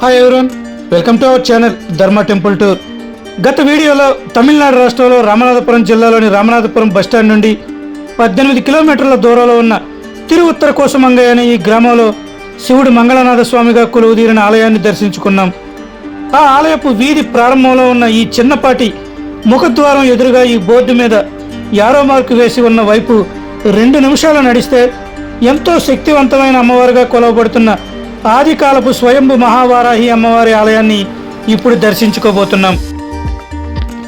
Hi everyone welcome to our channel Dharma temple tour గత వీడియోలో తమిళనాడు రాష్ట్రంలో రామనాథపురం జిల్లాలోని రామనాథపురం బస్టాండ్ నుండి పద్దెనిమిది కిలోమీటర్ల దూరంలో ఉన్న తిరు ఉత్తర కోసమంగయ్య అనే ఈ గ్రామంలో శివుడు మంగళనాథ స్వామిగా కొలువుదీరిన ఆలయాన్ని దర్శించుకున్నాం. ఆ ఆలయపు వీధి ప్రారంభంలో ఉన్న ఈ చిన్నపాటి ముఖద్వారం ఎదురుగా ఈ బోర్డు మీద యారో మార్కు వేసి ఉన్న వైపు రెండు నిమిషాలు నడిస్తే ఎంతో శక్తివంతమైన అమ్మవారుగా కొలవబడుతున్న ఆదికాలపు స్వయంభు మహావారాహి అమ్మవారి ఆలయాన్ని ఇప్పుడు దర్శించుకోబోతున్నాం.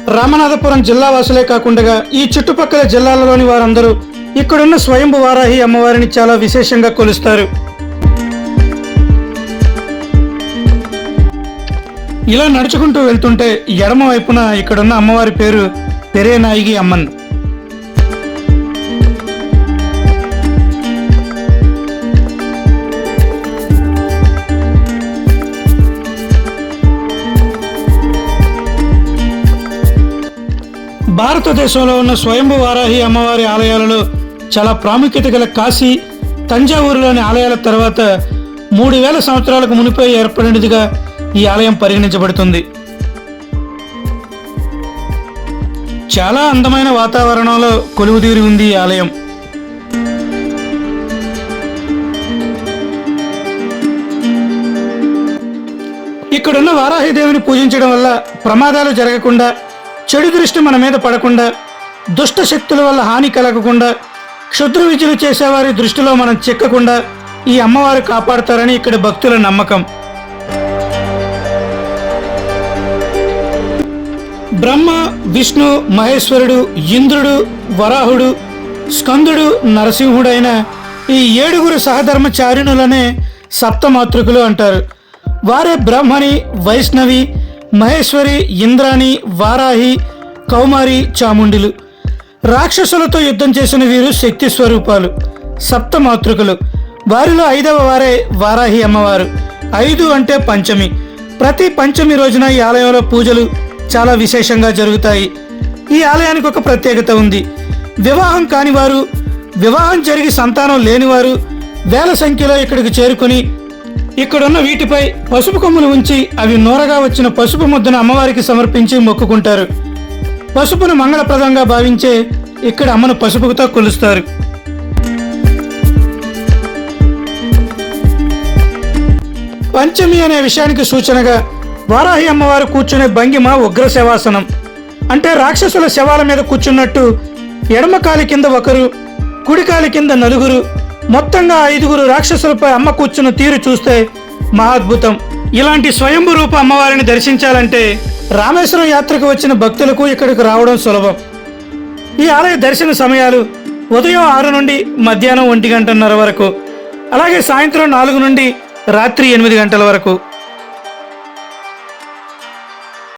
రామనాథపురం జిల్లా వాసులే కాకుండా ఈ చుట్టుపక్కల జిల్లాలలోని వారందరూ ఇక్కడున్న స్వయంభు వారాహి అమ్మవారిని చాలా విశేషంగా కొలుస్తారు. ఇలా నడుచుకుంటూ వెళ్తుంటే ఎడమ వైపున ఇక్కడున్న అమ్మవారి పేరు పెరేనాయిగి అమ్మన్. భారతదేశంలో ఉన్న స్వయంభు వారాహి అమ్మవారి ఆలయాలలో చాలా ప్రాముఖ్యత గల కాశీ తంజావూరులోని ఆలయాల తర్వాత మూడు వేల సంవత్సరాలకు మునిపై ఏర్పడినదిగా ఈ ఆలయం పరిగణించబడుతుంది. చాలా అందమైన వాతావరణంలో కొలువుదీరి ఉంది ఈ ఆలయం. ఇక్కడున్న వారాహిదేవిని పూజించడం వల్ల ప్రమాదాలు జరగకుండా చెడు దృష్టి మన మీద పడకుండా దుష్ట శక్తుల వల్ల హాని కలగకుండా క్షుద్ర విద్యలు చేసేవారి దృష్టిలో మనం చిక్కకుండా ఈ అమ్మవారు కాపాడతారని ఇక్కడ భక్తుల నమ్మకం. బ్రహ్మ విష్ణు మహేశ్వరుడు ఇంద్రుడు వరాహుడు స్కందుడు నరసింహుడైన ఈ ఏడుగురు సహధర్మచారిణులనే సప్తమాతృకులు అంటారు. వారే బ్రహ్మని వైష్ణవి మహేశ్వరి ఇంద్రాణి వారాహి కౌమారి చాముండిలు. రాక్షసులతో యుద్ధం చేసిన వీరు శక్తి స్వరూపాలు సప్తమాతృకులు వారిలో ఐదవ వారే వారాహి అమ్మవారు. ఐదు అంటే పంచమి. ప్రతి పంచమి రోజున ఈ ఆలయంలో పూజలు చాలా విశేషంగా జరుగుతాయి. ఈ ఆలయానికి ఒక ప్రత్యేకత ఉంది. వివాహం కానివారు వివాహం జరిగి సంతానం లేనివారు వేల సంఖ్యలో ఇక్కడికి చేరుకుని ఇక్కడున్న వీటిపై పసుపు కొమ్ములు ఉంచి అవి నూరగా వచ్చిన పసుపు ముద్దను అమ్మవారికి సమర్పించి మొక్కుకుంటారు. పసుపును మంగళప్రదంగా భావించే ఇక్కడ అమ్మను పసుపుతో కొలుస్తారు. పంచమి అనే విషయానికి సూచనగా వారాహి అమ్మవారు కూర్చునే భంగిమ ఉగ్ర శవాసనం. అంటే రాక్షసుల శవాల మీద కూర్చున్నట్టు ఎడమ కాలి కింద ఒకరు కుడి కాలి కింద నలుగురు మొత్తంగా ఐదుగురు రాక్షసులపై అమ్మ కూర్చున్న తీరు చూస్తే మహాద్భుతం. ఇలాంటి స్వయంభు రూప అమ్మవారిని దర్శించాలంటే రామేశ్వరం యాత్రకు వచ్చిన భక్తులకు ఇక్కడికి రావడం సులభం. ఈ ఆలయ దర్శన సమయాలు ఉదయం ఆరు నుండి మధ్యాహ్నం ఒంటి గంటన్నర వరకు అలాగే సాయంత్రం నాలుగు నుండి రాత్రి ఎనిమిది గంటల వరకు.